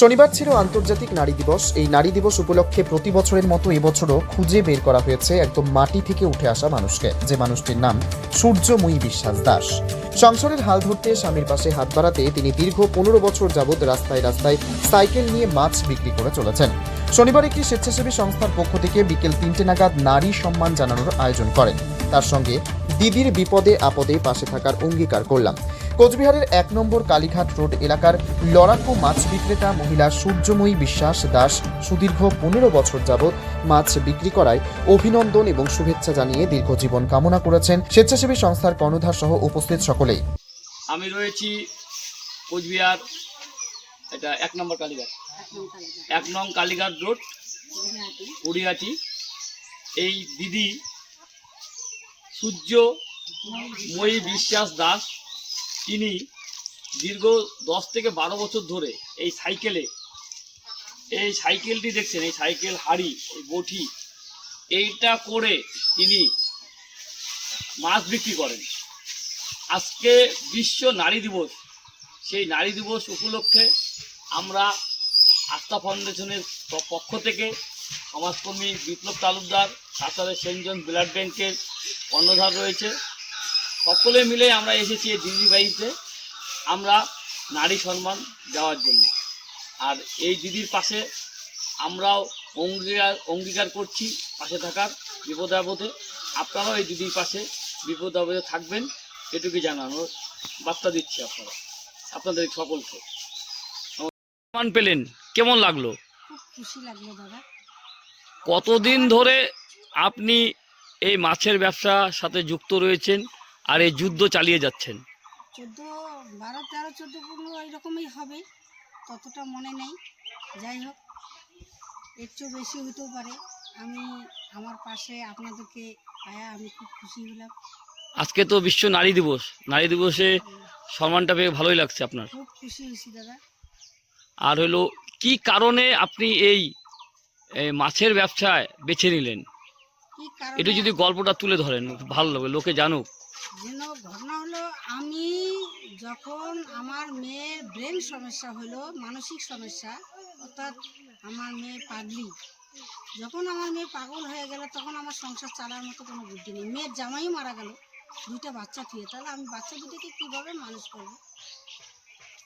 শনিবার ছিল আন্তর্জাতিক নারী দিবস। এই নারী দিবস উপলক্ষে প্রতি বছরের মতো এবছরও খুঁজে বের করা হয়েছে একদম মাটি থেকে উঠে আসা মানুষকে। যে মানুষটির নাম সূর্যময়ী বিশ্বাস দাস। সংসারের হাল ধরতে স্বামীর পাশে হাত বাড়াতে তিনি দীর্ঘ পনেরো বছর যাবৎ রাস্তায় রাস্তায় সাইকেল নিয়ে মাছ বিক্রি করে চলেছেন। শনিবার একটি স্বেচ্ছাসেবী সংস্থার পক্ষ থেকে বিকেল তিনটে নাগাদ নারী সম্মান জানানোর আয়োজন করেন। তার সঙ্গে দিদির বিপদে আপদে পাশে থাকার অঙ্গীকার করলাম। কোচবিহারের এক নম্বর কালীঘাট রোড এলাকার লড়াকু মাছ বিক্রেতা মহিলা সূর্যময়ী বিশ্বাস দাস সুদীর্ঘ পনেরো বছর যাবৎ মাছ বিক্রি করায় অভিনন্দন এবং শুভেচ্ছা জানিয়ে দীর্ঘ জীবন কামনা করেছেন স্বেচ্ছাসেবী সংস্থার কর্ণধার সহ উপস্থিত সকলেই। আমি রয়েছি কোচবিহার এটা এক নম্বর কালীঘাট। এক নং কালীঘাট রোড কুড়িয়াটি এই দিদি সূর্য মই বিশ্বাস দাস তিনি দীর্ঘ দশ থেকে বারো বছর ধরে এই সাইকেলে, এই সাইকেলটি দেখছেন, এই সাইকেল হাড়ি, এই বটি, এইটা করে তিনি মাছ বিক্রি করেন। আজকে বিশ্ব নারী দিবস, সেই নারী দিবস উপলক্ষে আমরা আস্থা ফাউন্ডেশনের পক্ষ থেকে সমাজকর্মী বিপ্লব তালুকদার, তাছাড়া সেন্ট জন ব্লাড ব্যাংকের কর্ণধার রয়েছে। সকলে মিলে আমরা এসেছি এই দিদি বাড়িতে। আমরা নারী সম্মান দেওয়ার জন্য। আর এই দিদির পাশে আমরাও অঙ্গীকার অঙ্গীকার করছি পাশে থাকার বিপদে আপদে। আপনারাও এই দিদির পাশে বিপদ আপদে থাকবেন এটুকুই জানানোর বার্তা দিচ্ছি আপনারা আপনাদের সকলকে। সম্মান পেলেন কেমন লাগল? খুব খুশি লাগল দাদা। কতদিন ধরে আপনি এই মাছের ব্যবসার সাথে যুক্ত রয়েছেন? আর এই যুদ্ধ চালিয়ে যাচ্ছেন। চোদ্দ বারো তেরো চোদ্দ পনেরো এইরকমই হবে ততটা মনে নেই। যাই হোক এর চেয়েও বেশি হতেও পারে। আমি আমার পাশে আপনাদেরকে পায়া আমি খুব খুশি হলাম। আজকে তো বিশ্ব নারী দিবস। নারী দিবসে সম্মানটা পেয়ে ভালোই লাগছে আপনার। খুব খুশি হয়েছি দাদা। আর হলো কি কারণে আপনি এই এই মাছের ব্যবসায় বেছে নিলেন? কি কারণে একটু যদি গল্পটা তুলে ধরেন ভালো লাগবে লোকে জানুক। যেন ঘটনা হলো, আমি যখন আমার মেয়ের ব্রেন সমস্যা হলো, মানসিক সমস্যা, অর্থাৎ আমার মেয়ে পাগলি, যখন আমার মেয়ে পাগল হয়ে গেল, তখন আমার সংসার চালার মতো কোনো বুদ্ধি নেই। মেয়ের জামাই মারা গেল, দুইটা বাচ্চা থুয়ে। তাহলে আমি বাচ্চা দুটোকে কীভাবে মানুষ করব?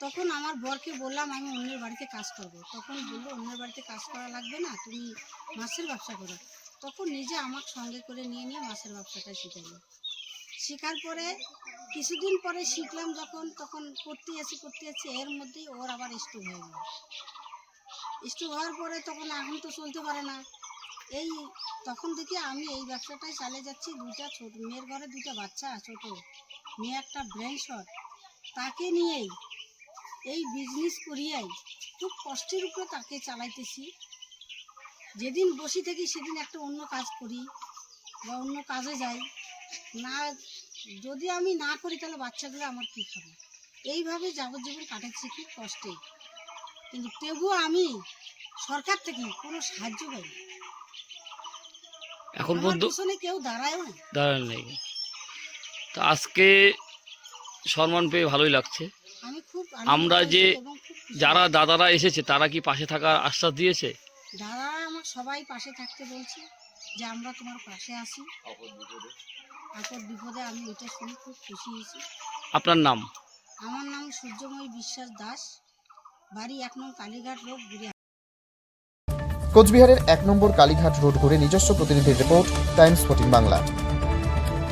তখন আমার বরকে বললাম, আমি অন্যের বাড়িতে কাজ করব। তখন বলল, অন্যের বাড়িতে কাজ করা লাগবে না, তুমি মাছের ব্যবসা করো। তখন নিজে আমার সঙ্গে করে নিয়ে নিয়ে মাছের ব্যবসাটা শিখাইলো শেখার পরে কিছুদিন পরে শিখলাম যখন, তখন করতে আসি করতে আসি এর মধ্যেই ওর আবার স্ট্রোক হয়ে গেল। স্ট্রোক হওয়ার পরে তখন এখন তো চলতে পারে না। এই তখন থেকে আমি এই ব্যবসাটাই চালিয়ে যাচ্ছি। দুইটা ছোট, মেয়ের ঘরে দুইটা বাচ্চা, ছোট মেয়ে একটা ব্রেন শট তাকে নিয়েই এই বিজনেস করিয়াই খুব কষ্টের উপরে তাকে চালাইতেছি। যেদিন বসে থাকি, সেদিন একটা অন্য কাজ করি বা অন্য কাজে যাই। না যদি আমি না করি তাহলে বাচ্চাগুলো আমার কী খাবে? এইভাবে যাবজ্জীবন কাটাচ্ছি খুব কষ্টে। কিন্তু তবুও আমি সরকার থেকে কোনো সাহায্য পাই এখন পর্যন্ত কেউ দাঁড়ায়ও না। দাঁড়ান নেই। তো আজকে সম্মান পেয়ে ভালোই লাগছে। আমি খুব আমরা যে। যারা দাদারা এসেছে তারা কি পাশে থাকার আশ্বাস দিয়েছে? দাদা আমার সবাই পাশে থাকতে বলছে যে আমরা তোমার পাশে আছি। বিপদে আমি এটা শুনে খুব খুশি হয়েছি। আপনার নাম? আমার নাম সূর্যময়ী বিশ্বাস দাস। বাড়ি এক নং কালীঘাট রোড গুড়িয়া কোচবিহারের এক নম্বর কালীঘাট রোড ঘুরে নিজস্ব প্রতিনিধির রিপোর্ট টাইমস ফোর্টিন বাংলা।